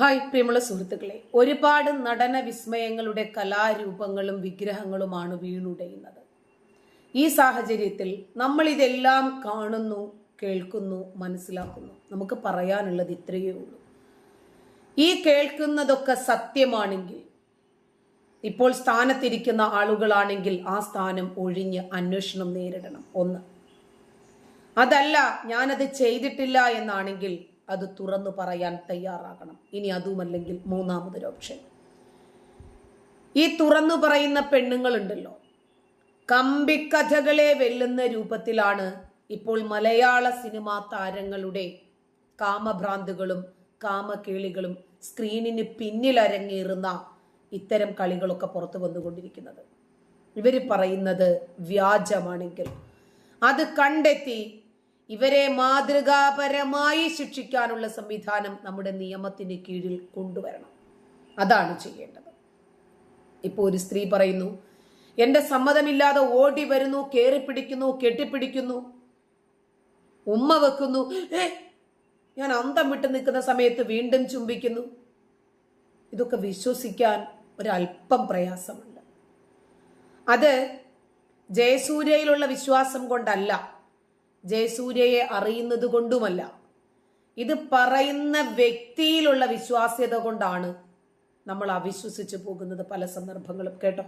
Hi പ്രിയമുള്ള സുഹൃത്തുക്കളെ. ഒരുപാട് നടന വിസ്മയങ്ങളുടെ കലാരൂപങ്ങളും വിഗ്രഹങ്ങളുമാണ് വീണുടയുന്നത്. ഈ സാഹചര്യത്തിൽ നമ്മൾ ഇതെല്ലാം കാണുന്നു കേൾക്കുന്നു മനസ്സിലാക്കുന്നു. നമുക്ക് പറയാനുള്ളത് ഇത്രയേ ഉള്ളൂ. ഈ കേൾക്കുന്നതൊക്കെ സത്യമാണെങ്കിൽ ഇപ്പോൾ സ്ഥാനത്തിരിക്കുന്ന ആളുകളാണെങ്കിൽ ആ സ്ഥാനം ഒഴിഞ്ഞ് അന്വേഷണം നേരിടണം. ഒന്ന്. അതല്ല ഞാനത് ചെയ്തിട്ടില്ല എന്നാണെങ്കിൽ അത് തുറന്നു പറയാൻ തയ്യാറാകണം. ഇനി അതുമല്ലെങ്കിൽ മൂന്നാമതൊരു ഓപ്ഷൻ ഈ തുറന്നു പറയുന്ന പെണ്ണുങ്ങളുണ്ടല്ലോ. കമ്പിക്കഥകളെ വെല്ലുന്ന രൂപത്തിലാണ് ഇപ്പോൾ മലയാള സിനിമാ താരങ്ങളുടെ കാമഭ്രാന്തുകളും കാമകേളികളും സ്ക്രീനിന് പിന്നിൽ അരങ്ങേറുന്ന ഇത്തരം കളികളൊക്കെ പുറത്തു വന്നുകൊണ്ടിരിക്കുന്നത്. ഇവർ പറയുന്നത് വ്യാജമാണെങ്കിൽ അത് കണ്ടെത്തി ഇവരെ മാതൃകാപരമായി ശിക്ഷിക്കാനുള്ള സംവിധാനം നമ്മുടെ നിയമത്തിന് കീഴിൽ കൊണ്ടുവരണം. അതാണ് ചെയ്യേണ്ടത്. ഇപ്പോൾ ഒരു സ്ത്രീ പറയുന്നു എന്റെ സമ്മതമില്ലാതെ ഓടി വരുന്നു കയറി പിടിക്കുന്നു കെട്ടിപ്പിടിക്കുന്നു ഉമ്മ വെക്കുന്നു. ഞാൻ അന്തം വിട്ട് നിൽക്കുന്ന സമയത്ത് വീണ്ടും ചുംബിക്കുന്നു. ഇതൊക്കെ വിശ്വസിക്കാൻ ഒരല്പം പ്രയാസമുണ്ട്. അത് ജയസൂര്യയിലുള്ള വിശ്വാസം കൊണ്ടല്ല. ജയസൂര്യയെ അറിയുന്നത് കൊണ്ടുമല്ല. ഇത് പറയുന്ന വ്യക്തിയിലുള്ള വിശ്വാസ്യത കൊണ്ടാണ് നമ്മൾ അവിശ്വസിച്ചു പോകുന്നത് പല സന്ദർഭങ്ങളും. കേട്ടോ?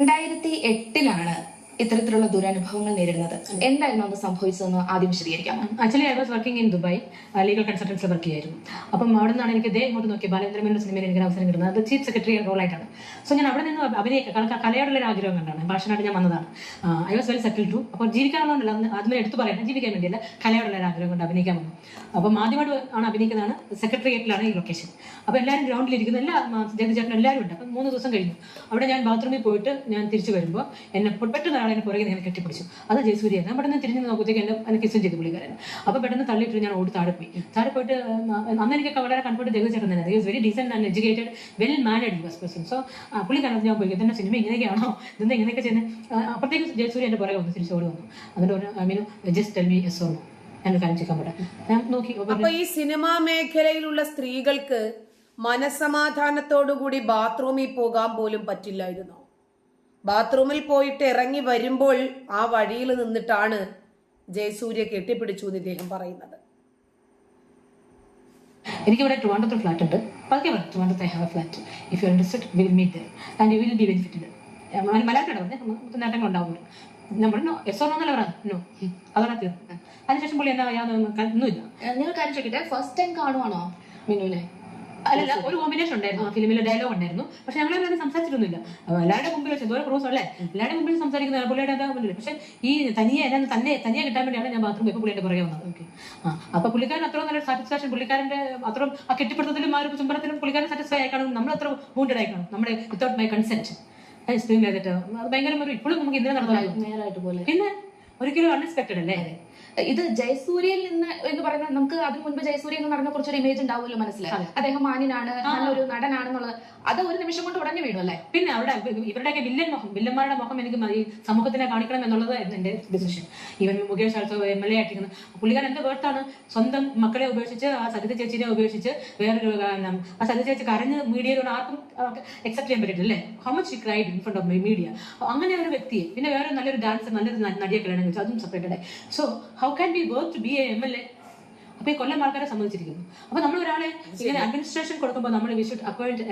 രണ്ടായിരത്തി എട്ടിലാണ് ഇത്തരത്തിലുള്ള ദുരനുഭവങ്ങൾ നേരിടുന്നത്. എന്തായിരുന്നു അത് സംഭവിച്ചതെന്ന് ആദ്യം വിശദീകരിക്കാം. Actually I was working in Dubai legal കൺസൾട്ടൻസിൽ work ചെയ്യായിരുന്നു അപ്പം അവിടെ നിന്നാണ് എനിക്ക് ഇതേ ഇങ്ങോട്ട് നോക്കി ബാലേന്ദ്രമേനോട് സിനിമയിൽ എനിക്ക് അവസരം കിട്ടുന്നത്. അത് ചീഫ് സെക്രട്ടറി റോളായിട്ടാണ് സോ ഞാൻ അവിടെ നിന്ന് അഭിനയ കലയോടുള്ള ഒരു ആഗ്രഹം കണ്ടാണ്. ഭാഷനായിട്ട് ഞാൻ വന്നതാണ്. I was well settle to അപ്പോൾ ജീവിക്കാനുള്ളതല്ല ആദ്യമേ എടുത്തു പറയണം ജീവിക്കാൻ വേണ്ടിയല്ല കലയോടുള്ള ഒരു ആഗ്രഹം കൊണ്ട് അഭിനയിക്കാൻ വന്നു. അപ്പം ആദ്യമായിട്ട് ആണ് അഭിനയിക്കുന്നതാണ് സെക്രട്ടേറിയറ്റിലാണ് ഈ ലൊക്കേഷൻ അപ്പോൾ എല്ലാവരും ഗ്രൗണ്ടിൽ ഇരിക്കുന്ന എല്ലാ ജഗതിചേട്ടനും എല്ലാവരും ഉണ്ട്. അപ്പം മൂന്ന് ദിവസം കഴിഞ്ഞു. അവിടെ ഞാൻ ബാത്റൂമിൽ പോയിട്ട് ഞാൻ തിരിച്ചു വരുമ്പോൾ എന്നെ പെട്ടെന്ന് ആളെ പുറകെ ഞാൻ കെട്ടിപ്പിടിച്ചു. അത് ജയസൂര്യ ഞാൻ പെട്ടെന്ന് തിരിഞ്ഞ് നോക്കുമ്പോഴത്തേക്ക് എന്നെ എന്നെ കിസ്സും ചെയ്ത് പുള്ളിക്കാരൻ. അപ്പോൾ പെട്ടെന്ന് തള്ളിയിട്ട് ഞാൻ ഓടി താഴെ പോയി. താഴെ പോയിട്ട് അന്ന് എനിക്കൊക്കെ വളരെ കംഫർട്ട് ജഗതി ചേട്ടൻ തന്നെ. Is very decent and educated well mannered യുവസ് person so പുള്ളിക്കാരൻ ഞാൻ പോയി. ഇതെന്നെ സിനിമ ഇങ്ങനെയൊക്കെയാണോ? ഇതെന്ന് ഇങ്ങനെയൊക്കെ ചെയ്യുന്നത് അപ്പോഴത്തേക്ക് ജയസൂര്യ എന്റെ പുറകെ വന്നു. തിരിച്ചോടി വന്നു. എന്നിട്ട് ഒരു I mean just tell me yes or ഞാൻ കാര്യം ചെയ്യാൻ പറ്റാം ഞാൻ നോക്കി അപ്പൊ ഈ സിനിമാ മേഖലയിലുള്ള സ്ത്രീകൾക്ക് മനസമാധാനത്തോടുകൂടി ബാത്റൂമിൽ പോകാൻ പോലും പറ്റില്ലായിരുന്നോ? ബാത്റൂമിൽ പോയിട്ട് ഇറങ്ങി വരുമ്പോൾ ആ വഴിയിൽ നിന്നിട്ടാണ് ജയസൂര്യ കെട്ടിപ്പിടിച്ചു എന്ന് ഇദ്ദേഹം പറയുന്നത്. എനിക്കിവിടെ ട്രിവാൻഡ്രത്ത് ഫ്ലാറ്റ് ഉണ്ട് പതുക്കെ പറ ട്രിവാൻഡ്രത്ത് I have a flat if you interested will meet there and you will be benefited മലയാളത്തിലാണ് നമുക്ക് നേട്ടങ്ങൾ ഉണ്ടാവുള്ളൂ ഞാൻ പറഞ്ഞു എസ് ഓർ എന്നല്ല പറയാം? നോ അതോടെ തീർന്നു അതിനുശേഷം പുള്ളി എന്നാ യാതൊന്നും ഒന്നുമില്ല. നിങ്ങൾ കാര്യം ചോദിക്കട്ടെ ഫസ്റ്റ് ടൈം കാണുവാണോ മിനുവിനെ? അല്ലല്ല ഒരു കോമ്പിനേഷൻ ഉണ്ടായിരുന്നു. ആ ഫിലിമിലെ ഡയലോഗ് ഉണ്ടായിരുന്നു. പക്ഷെ ഞങ്ങൾ എല്ലാവരും സംസാരിച്ചിട്ടൊന്നുമില്ല. എല്ലാവരുടെ മുമ്പിൽ വെച്ച് എന്തോ ക്രൂസ് അല്ലേ? എല്ലാവരുടെ മുമ്പിൽ സംസാരിക്കുന്ന പുള്ളിയുടെ എന്താ മുന്നിൽ പക്ഷെ ഈ തനിയെ എന്നെ തന്നെ തനിയെ കിട്ടാൻ വേണ്ടിയാണ് ഞാൻ ബാത്റൂം ഇപ്പൊ പുള്ളിയുടെ പുറകെ വന്നത്. ഓക്കെ ആ അപ്പൊ പുള്ളിക്കാരൻ അത്ര നല്ല സാറ്റിസ്ഫാക്ഷൻ പുള്ളിക്കാരന്റെ അത്ര ആ കെട്ടിപ്പിടുത്തത്തിലും ആ ഒരു ചുംബനത്തിലും പുള്ളിക്കാരൻ സാറ്റിസ്ഫൈ ആയി കാണും നമ്മൾ അത്ര വൂണ്ടഡ് ആയി കാണും. നമ്മുടെ വിത്തൗട്ട് മൈ കൺസെന്റ് ചെയ്തിട്ട്. അത് ഭയങ്കര ഒരു ഇപ്പോഴും നമുക്ക് ഇന്നലെ നടന്നു പിന്നെ ഒരിക്കലും അൺഎക്സ്പെക്ടഡ് അല്ലേ? ഇത് ജയസൂര്യയിൽ നിന്ന് എന്ന് പറയുന്നത് നമുക്ക് അതിന് മുൻപ് ജയസൂര്യ എന്ന് പറഞ്ഞ കുറച്ചൊരു ഇമേജ് ഉണ്ടാവുമല്ലോ മനസ്സിൽ അദ്ദേഹം മാന്യനാണ് നല്ലൊരു നടനാണെന്നുള്ളത്. അത് ഒരു നിമിഷം കൊണ്ട് ഉടഞ്ഞു വീണു അല്ലേ? പിന്നെ അവിടെ ഇവരുടെയൊക്കെ വില്ലൻ മുഖം വില്ലന്മാരുടെ മുഖം എനിക്ക് ഈ സമൂഹത്തിനെ കാണിക്കണം എന്നുള്ളത് എന്റെ decision even Mukesh also M L A ആയിട്ടിരിക്കുന്നു. പുള്ളിക്കാരൻ എന്റെ വേർത്താണ് സ്വന്തം മക്കളെ ഉപേക്ഷിച്ച് ആ സരിത ചേച്ചിനെ ഉപേക്ഷിച്ച് വേറൊരു ആ, സരിത ചേച്ചി കരഞ്ഞ് മീഡിയയിലൂടെ ആർക്കും അക്സെപ്റ്റ് ചെയ്യാൻ പറ്റില്ല അല്ലേ? How much cried in front of my media അങ്ങനെ ഒരു വ്യക്തിയെ പിന്നെ വേറെ നല്ലൊരു ഡാൻസർ നല്ലൊരു നടിയെ കല്യാണം കഴിച്ചു. അതും separated so how can be work to be a M L A അപ്പൊ ഈ കൊല്ലം ആൾക്കാരെ സംബന്ധിച്ചിരിക്കുന്നു. അപ്പൊ നമ്മൾ ഒരാളെ ഇങ്ങനെ അഡ്മിനിസ്ട്രേഷൻ കൊടുക്കുമ്പോൾ നമ്മൾ we should appoint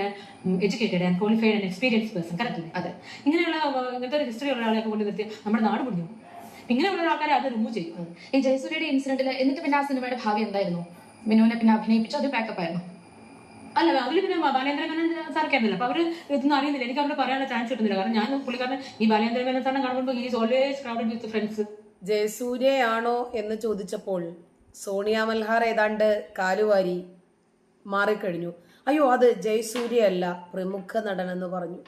educated and qualified and experience person correct അതെ. ഇങ്ങനെയുള്ള ഇങ്ങനത്തെ ഒരു ഹിസ്റ്ററി ഉള്ള ആളെ കൊണ്ട് നിർത്തി നമ്മുടെ നാട് മുടിഞ്ഞു പോകും. ഇങ്ങനെയുള്ള ആൾക്കാരെ അത് റിമൂവ് ചെയ്യും. ഈ ജയസൂര്യയുടെ ഇൻസിഡന്റിൽ എന്നിട്ട് പിന്നെ ആ സിനിമയുടെ ഭാവി എന്തായിരുന്നു? മിനുവിനെ പിന്നെ അഭിനയിപ്പിച്ചു അത് പാക്കപ്പ് ആയിരുന്നു. അല്ല അതിൽ പിന്നെ ബാലേന്ദ്ര മേനൻ സാർക്കായിരുന്നില്ല അപ്പൊ അവർ ഇതൊന്നും അറിയുന്നില്ല. എനിക്ക് അവരോട് പറയാനുള്ള ചാൻസ് കിട്ടുന്നില്ല. കാരണം ഞാൻ പുള്ളിക്കാരൻ ഈ ബാലേന്ദ്ര മേനൻ സാറിനെ കാണുമ്പോൾ is always crowded with friends ജയസൂര്യയാണോ എന്ന് ചോദിച്ചപ്പോൾ സോണിയ മൽഹാർ ഏതാണ്ട് കാലുവാരി മാറിക്കഴിഞ്ഞു. അയ്യോ അത് ജയസൂര്യ അല്ല പ്രമുഖ നടനെന്ന് പറഞ്ഞു.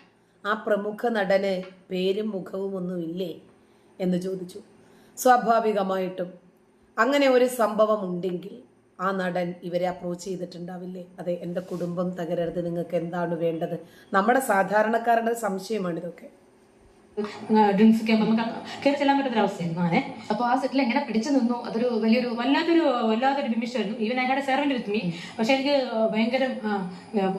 ആ പ്രമുഖ നടന് പേരും മുഖവും ഒന്നുമില്ലേ എന്ന് ചോദിച്ചു. സ്വാഭാവികമായിട്ടും അങ്ങനെ ഒരു സംഭവം ഉണ്ടെങ്കിൽ ആ നടൻ ഇവരെ അപ്രോച്ച് ചെയ്തിട്ടുണ്ടാവില്ലേ? അതെ എന്റെ കുടുംബം തകരരുത് നിങ്ങൾക്ക് എന്താണ് വേണ്ടത്? നമ്മുടെ സാധാരണക്കാരുടെ സംശയമാണ് ഇതൊക്കെ ഡ്രിങ്ക്സ് ഒക്കെ ആകുമ്പോൾ നമുക്ക് കയറി ചെല്ലാൻ പറ്റുന്ന അവസ്ഥയായിരുന്നു. അങ്ങനെ അപ്പൊ ആ സെറ്റിൽ എങ്ങനെ പിടിച്ചു നിന്നു? അതൊരു വലിയൊരു വല്ലാത്തൊരു വല്ലാത്തൊരു നിമിഷമായിരുന്നു. Even I servant with me പക്ഷെ എനിക്ക് ഭയങ്കര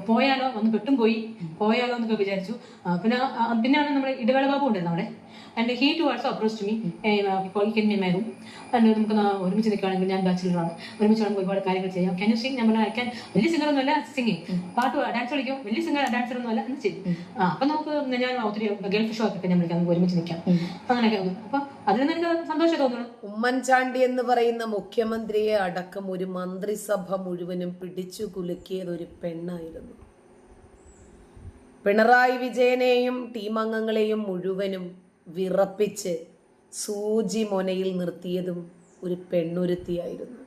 പോയാലോ ഒന്ന് പെട്ടും പോയി. പോയാലോ എന്നൊക്കെ വിചാരിച്ചു. പിന്നെ പിന്നെയാണ് നമ്മുടെ ഇടവേള ബാബു ഉണ്ടായിരുന്നു അവിടെ. And he to also approach to me can me my room and നമുക്ക് ഒരുമിച്ച് നിൽക്കുകയാണെങ്കിൽ ഞാൻ ബാച്ചിലറാണ് ഒരുമിച്ച് നമുക്ക് ഒരുപാട് കാര്യങ്ങൾ ചെയ്യാം. ക്യാൻ യു സിംഗ് നമ്മൾ ക്യാൻ വലിയ സിംഗർ ഒന്നുമല്ല സിംഗിങ് പാട്ട് ഡാൻസ് കളിക്കും. വലിയ സിംഗർ ഡാൻസർ ഒന്നുമല്ല എന്ന് ചെയ്യും. അപ്പം നമുക്ക് ഞാൻ ഒത്തിരി ഗൾഫ് ഷോ ഒക്കെ ഞാൻ വിളിക്കാം. നമുക്ക് ഒരുമിച്ച് നിൽക്കാം. അങ്ങനെയൊക്കെ അപ്പം അതിൽ നിന്ന് എനിക്ക് സന്തോഷം തോന്നുന്നു ഉമ്മൻചാണ്ടി എന്ന് പറയുന്ന മുഖ്യമന്ത്രിയെ അടക്കം ഒരു മന്ത്രിസഭ മുഴുവനും പിടിച്ചു കുലുക്കിയത് ഒരു പെണ്ണായിരുന്നു. പിണറായി വിജയനെയും ടീം അംഗങ്ങളെയും മുഴുവനും വിറപ്പിച്ച് സൂചി മൊനയിൽ നിർത്തിയതും ഒരു പെണ്ണുരുത്തിയായിരുന്നു.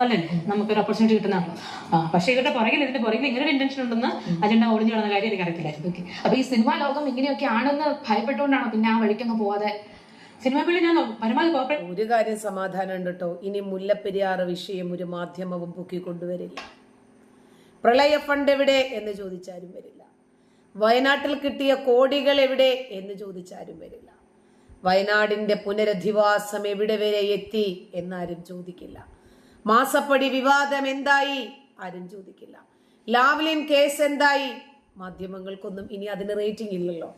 അല്ലേ? നമുക്കൊരു ഓപ്പർച്യൂണിറ്റി കിട്ടുന്നതാണ് പക്ഷേ ഇവരുടെ പുറകിൽ ഇതിന്റെ പുറകിൽ ഇങ്ങനെ ഒരു ഇന്റൻഷൻ ഉണ്ടെന്ന് അജണ്ട ഒളിഞ്ഞു കിടന്ന കാര്യം എനിക്ക് അറിയത്തില്ലായിരുന്നു ഓക്കെ അപ്പൊ ഈ സിനിമാ ലോകം ഇങ്ങനെയൊക്കെ ആണെന്ന് ഭയപ്പെട്ടുകൊണ്ടാണോ പിന്നെ ആ വഴിക്കങ്ങ് പോവാതെ? ഞാൻ പരമാവധി കോപ്പറേറ്റ് ഒരു കാര്യം സമാധാനം ഉണ്ട് കേട്ടോ ഇനി മുല്ലപ്പെരിയാറ് വിഷയം ഒരു മാധ്യമവും പൊക്കിക്കൊണ്ടുവരില്ല. പ്രളയ ഫണ്ട് എവിടെ? എന്ന് ചോദിച്ചാലും വരില്ല. വയനാട്ടിൽ കിട്ടിയ കോടികൾ എവിടെ എന്ന് ചോദിച്ചാരും വരില്ല. വയനാടിന്റെ പുനരധിവാസം എവിടെ വരെ എത്തി എന്നാരും ചോദിക്കില്ല. മാസപ്പടി വിവാദം എന്തായി? ആരും ചോദിക്കില്ല. ലാവ്ലിൻ കേസ് എന്തായി? മാധ്യമങ്ങൾക്കൊന്നും ഇനി അതിന് റേറ്റിംഗ് ഇല്ലല്ലോ.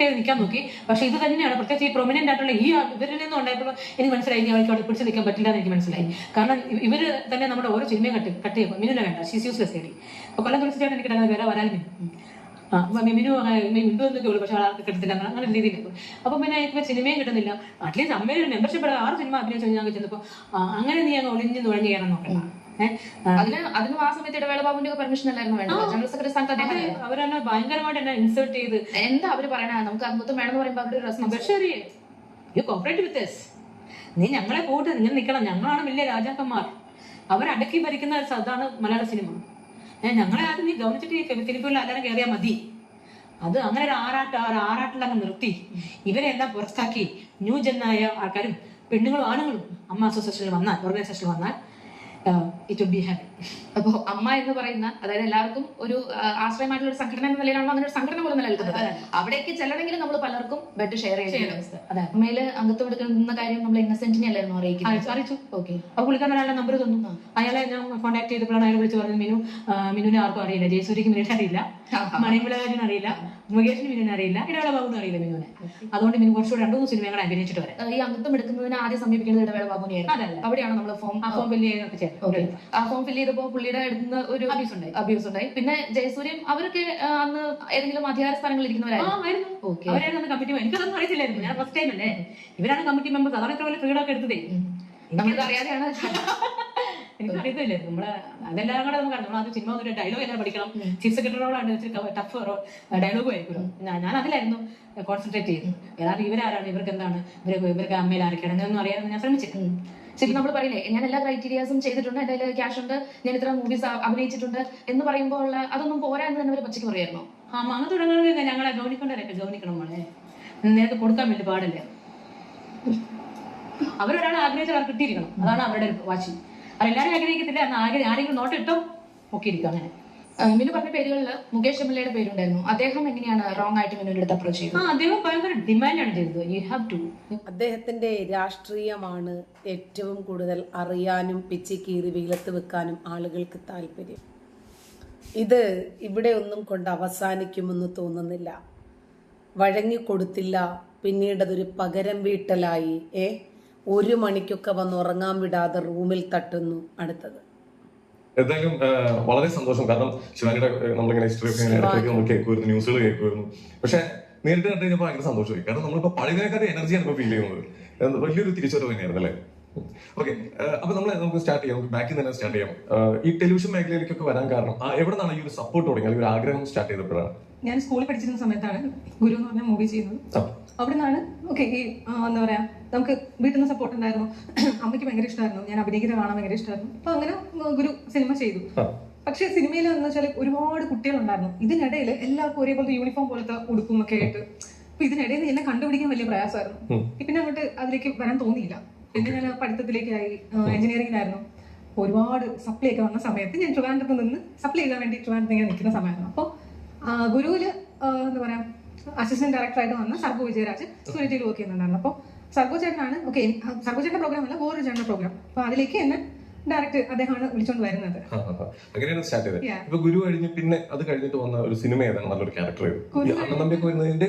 നിൽക്കാൻ നോക്കി. പക്ഷെ ഇത് തന്നെയാണ് പ്രത്യേകിച്ച് ഈ പ്രൊമിനന്റ് ആയിട്ടുള്ള ഈ ഇവരിൽ നിന്നും ഉണ്ടായപ്പോൾ എനിക്ക് മനസ്സിലായി. ഇനി അവർക്ക് അവിടെ പിടിച്ച് നിൽക്കാൻ പറ്റില്ല എന്ന് എനിക്ക് മനസ്സിലായി. കാരണം ഇവർ തന്നെ നമ്മുടെ ഓരോ സിനിമയും കട്ട് കട്ട് ചെയ്യും. മിനുനെ വേണ്ട. ഷീസ് യൂസ് അപ്പൊ കൊല്ലം തുളസിച്ചാണ് എനിക്ക് വരാൻ ആ അപ്പൊ മിനു മിണ്ടു എന്നൊക്കെ ഉള്ളു പക്ഷെ ആൾക്ക് കിട്ടത്തില്ല അങ്ങനെ രീതിയിൽ നിൽക്കും അപ്പൊ പിന്നെ എനിക്ക് സിനിമയും കിട്ടുന്നില്ല. അറ്റ്ലീസ്റ്റ് അമ്മയുടെ ഒരു മെമ്പർഷിപ്പ് ആറ് സിനിമ അഭിനയിച്ചു ഞാൻ ചെന്നപ്പോ അങ്ങനെ നീ അങ്ങ് ഒളിഞ്ഞു നുഴഞ്ഞു കയറാൻ നോക്കണ്ട അതിന് അതിന് ആ സമയത്ത് ഇടവേള ബാബുവിന്റെ പെർമിഷൻ അല്ലായിരുന്നു വേണ്ടത്? ജനറൽ സെക്രട്ടറി സ്ഥാനത്ത് അദ്ദേഹം. അവരെന്നെ ഭയങ്കരമായിട്ട് എന്നെ ഇൻസൾട്ട് ചെയ്ത്. എന്താ അവർ പറയണ? നമുക്ക് അംഗത്വം വേണമെന്ന് പറയുമ്പോൾ അവരുടെ റെസ്പോൺസ് ബഷീറി യു കോപ്പറേറ്റ് വിത്ത് us. നീ ഞങ്ങളെ പോയിട്ട് നിങ്ങൾ നിൽക്കണം ഞങ്ങളാണ് വലിയ രാജാക്കന്മാർ. അവരടക്കി ഭരിക്കുന്ന ഒരു അതാണ് മലയാള സിനിമ. ഞങ്ങളെ ആദ്യം നീ ഗവനിച്ചിട്ട് ഫിലിപ്പിൽ എല്ലാവരും കയറിയാൽ മതി. അത് അങ്ങനെ ഒരു ആറാട്ട് ഒരു ആറാട്ടിൽ അങ്ങ് നിർത്തി. ഇവരെല്ലാം പുറത്താക്കി? ന്യൂ ജെന്നായ ആൾക്കാരും പെണ്ണുങ്ങളും ആണുങ്ങളും അമ്മ അസോസിയേഷനിൽ വന്നാൽ ഓർഗനൈസേഷനിൽ വന്നാൽ ഇറ്റ് ബി ഹാപ്പി അപ്പൊ അമ്മ എന്ന് പറയുന്ന അതായത് എല്ലാവർക്കും ഒരു ആശ്രയമായിട്ടുള്ള ഒരു സംഘടന എന്ന നിലയിലാണ് ഒരു സംഘടന പോലും നിലനിൽക്കുന്നത്. അവിടേക്ക് ചെല്ലണമെങ്കിൽ നമ്മൾ പലർക്കും ബെഡ് ഷെയർ ചെയ്യേണ്ട അതെ അമ്മയിൽ അംഗത്വം എടുക്കുന്ന കാര്യം നമ്മൾ ഇന്നസെന്റിനെ അല്ലായിരുന്നു അറിയിക്കുന്നത്. അറിയിച്ചു ഓക്കെ അപ്പൊ പുള്ളിക്കാരൻ അയാളുടെ നമ്പർ തന്നു. അയാളെ ഞാൻ കോൺടാക്ട് ചെയ്തപ്പോഴാണ് അയാൾ വിളിച്ച് പറഞ്ഞത് മിനു മിനുവിനെ ആർക്കും അറിയില്ല. ജയസൂര്യക്ക് മിനുവിനെ അറിയില്ല. മണിമുളകാരൻ അറിയില്ല. മുകേഷിന് മിനുവിനെ അറിയില്ല. ഇടവേള ബാബുവിനെ അറിയില്ല മിനുവിനെ. അതുകൊണ്ട് മിനു കുറച്ചുകൂടെ രണ്ടു മൂന്ന് സിനിമകൾ അഭിനയിച്ചിട്ട് വരാം. ഈ അംഗത്വം എടുക്കുന്നതിന് ആദ്യം സമീപിക്കുന്നത് ഇടവേള ബാബുവിനെയായിരുന്നു. അവിടെയാണ് നമ്മൾ ഫോം ആ ഫോം ഫില്ല് ചെയ്യുന്നത് ഓക്കെ ആ ഫോം ഫില്ല് ചെയ്തപ്പോ പുള്ളിയുടെ അടുത്തുനിന്ന് ഒരു അബ്യൂസ് ഉണ്ടായി. അബ്യൂസ് ഉണ്ടായി. പിന്നെ ജയസൂര്യൻ അവരൊക്കെ അന്ന് ഏതെങ്കിലും അധികാര സ്ഥാനങ്ങളിൽ ഇരിക്കുന്നവരായിരുന്നു. അവരായിരുന്നു അന്ന് കമ്മിറ്റി എനിക്കതൊന്നും അറിയത്തില്ലായിരുന്നു. ഞാൻ ഫസ്റ്റ് ടൈം അല്ലേ? ഇവരാണ് കമ്മിറ്റി മെമ്പേഴ്സ് ഇത്ര വലിയ ഫ്രീഡം ഒക്കെ എടുത്തതേ. നമ്മളിത് അറിയാതെയാണ് എനിക്ക് അറിയത്തില്ലായിരുന്നു നമ്മൾ അതെല്ലാം കൂടെ നമുക്ക് നമ്മൾ അത് സിനിമ ഒരു ഡയലോഗ് എല്ലാം പഠിക്കണം. ചീഫ് സെക്രട്ടറിയോടാണ് ടഫ് ഡയലോഗ് ആയിരിക്കുമല്ലോ. ഞാൻ അതിലായിരുന്നു. കോൺസെൻട്രേറ്റ് ചെയ്തു. ഏതാണ് ഇവരാരാണ്? ഇവർക്ക് എന്താണ് ഇവർക്ക് ഇവർക്ക് അമ്മയിൽ ആരൊക്കെയാണ്? എന്നൊന്നും അറിയാൻ ഞാൻ ശ്രമിച്ചു ശരി നമ്മൾ പറയില്ലേ ഞാൻ എല്ലാ ക്രൈറ്റീരിയാസും ചെയ്തിട്ടുണ്ട് എന്റെ കയ്യിൽ ക്യാഷ് ഉണ്ട് ഞാൻ ഇത്ര മൂവീസ് അഭിനയിച്ചിട്ടുണ്ട് എന്ന് പറയുമ്പോൾ ഉള്ള അതൊന്നും പോരാ എന്ന് തന്നെ അവർ പച്ചയ്ക്ക് പറയായിരുന്നു? ആ മങ്ങ തുടങ്ങുന്നത് ഞങ്ങളെ ഗവനിക്കൊണ്ടല്ലേ ഗൗനിക്കണം മോളെ. നിനക്ക് കൊടുക്കാൻ വേണ്ടി പാടില്ല. അവരൊരാൾ ആഗ്രഹിച്ചാൽ അവർ കിട്ടിയിരിക്കണം. അതാണ് അവരുടെ വാശി. അവരെല്ലാരും ആഗ്രഹിക്കത്തില്ല എന്നാൽ ആഗ്രഹം ആരെങ്കിലും നോട്ടിട്ടോ ഒക്കെ ഇരിക്കും അങ്ങനെ. മിനു പറഞ്ഞ പേരുകളിൽ മുകേഷ് എം എൽ എയുടെ പേരുണ്ടായിരുന്നു. അദ്ദേഹം എങ്ങനെയാണ് റോങ് ആയിട്ട് മിനുവിന്റെ അടുത്ത് അപ്രോച്ച് ചെയ്തത്? അദ്ദേഹം ഭയങ്കര ഡിമാൻഡാണ് ചെയ്തത്. യു ഹാവ് ടു അദ്ദേഹത്തിന്റെ രാഷ്ട്രീയമാണ് ഏറ്റവും കൂടുതൽ അറിയാനും പിച്ചി കീറി വെയിലത്ത് വെക്കാനും ആളുകൾക്ക് താല്പര്യം. ഇത് ഇവിടെ ഒന്നും കൊണ്ട് അവസാനിക്കുമെന്ന് തോന്നുന്നില്ല. വഴങ്ങിക്കൊടുത്തില്ല പിന്നീട് അതൊരു പകരം വീട്ടലായി. ഏ? ഒരു മണിക്കൊക്കെ വന്ന് ഉറങ്ങാൻ വിടാതെ റൂമിൽ തട്ടുന്നു അടുത്തത്. എന്തായാലും വളരെ സന്തോഷം. കാരണം ശിവാനിയുടെ നമ്മളിങ്ങനെ ഹിസ്റ്ററി ഒക്കെ നമ്മൾ കേൾക്കുമായിരുന്നു ന്യൂസുകൾ കേൾക്കുമായിരുന്നു. പക്ഷെ നേരിട്ട് കണ്ടു കഴിഞ്ഞപ്പോൾ ഭയങ്കര സന്തോഷമായി. കാരണം നമ്മളിപ്പോ പഴയതിനെക്കാളും എനർജിയാണ് ഇപ്പോൾ ഫീൽ ചെയ്യുന്നത്. വലിയൊരു തിരിച്ചറിവ് തന്നെയായിരുന്നു അല്ലേ? ഓക്കെ അപ്പൊ നമ്മൾ നമുക്ക് സ്റ്റാർട്ട് ചെയ്യാം. നമുക്ക് ബാക്കിൽ തന്നെ സ്റ്റാർട്ട് ചെയ്യാം. ഈ ടെലിവിഷൻ മേഖലയിലേക്കൊക്കെ വരാൻ കാരണം എവിടെ നിന്നാണ് ഈ ഒരു സപ്പോർട്ട് തുടങ്ങി അല്ലെങ്കിൽ ഒരു ആഗ്രഹം സ്റ്റാർട്ട് ചെയ്തപ്പോഴാണ്? ഞാൻ സ്കൂളിൽ പഠിച്ചിരുന്ന സമയത്താണ് ഗുരു എന്ന് പറഞ്ഞ മൂവി ചെയ്യുന്നത്. അവിടെ നിന്നാണ് ഓക്കെ ഈ എന്താ പറയാ നമുക്ക് വീട്ടിൽ നിന്ന് സപ്പോർട്ട് ഉണ്ടായിരുന്നു. അമ്മയ്ക്ക് ഭയങ്കര ഇഷ്ടമായിരുന്നു ഞാൻ അഭിനയിക്കുന്നത് കാണാൻ ഭയങ്കര ഇഷ്ടമായിരുന്നു അപ്പൊ അങ്ങനെ ഗുരു സിനിമ ചെയ്തു. പക്ഷെ സിനിമയിൽ എന്ന് വെച്ചാൽ ഒരുപാട് കുട്ടികളുണ്ടായിരുന്നു. ഇതിനിടയിൽ എല്ലാവർക്കും ഒരേപോലത്തെ യൂണിഫോം പോലത്തെ ഉടുപ്പും ഒക്കെ ആയിട്ട്. അപ്പൊ ഇതിനിടയിൽ എന്നെ കണ്ടുപിടിക്കാൻ വലിയ പ്രയാസമായിരുന്നു. പിന്നെ അങ്ങോട്ട് അതിലേക്ക് വരാൻ തോന്നിയില്ല. പിന്നെ ഞാൻ പഠിത്തത്തിലേക്കായി എഞ്ചിനീയറിംഗിലായിരുന്നു ഒരുപാട് സപ്ലൈ ഒക്കെ വന്ന സമയത്ത് ഞാൻ ട്രിവാൻഡ്രത്ത് നിന്ന് സപ്ലൈ ചെയ്യാൻ വേണ്ടി ട്രിവാൻഡ്രത്ത് ഇങ്ങനെ നിൽക്കുന്ന സമയമായിരുന്നു അപ്പോൾ ഗുരുവിൽ എന്താ പറയാ അസിസ്റ്റന്റ് ഡയറക്ടറായിട്ട് വന്ന സർഗു വിജയരാജ് സുനിറ്റിയിൽ വർക്ക് ചെയ്യുന്നുണ്ടായിരുന്നു അപ്പോൾ സർഗു ചേട്ടനാണ് ഓക്കെ സർഗു ചേട്ടന്റെ പ്രോഗ്രാം അല്ല വേറൊരു ചേട്ടന്റെ പ്രോഗ്രാം അപ്പോൾ അതിലേക്ക് എന്നെ ഡയറക്റ്റ് അദ്ദേഹമാണ് വിളിച്ചോണ്ട് വരുന്നത്. അങ്ങനെയാണ് സ്റ്റാർട്ട് ചെയ്തത്. ഇപ്പൊ ഗുരു കഴിഞ്ഞ് പിന്നെ അത് കഴിഞ്ഞിട്ട് വന്ന ഒരു സിനിമ ഏതാണ്? നല്ലൊരു ക്യാരക്ടർ അണ്ണൻ വരുന്നതിന്റെ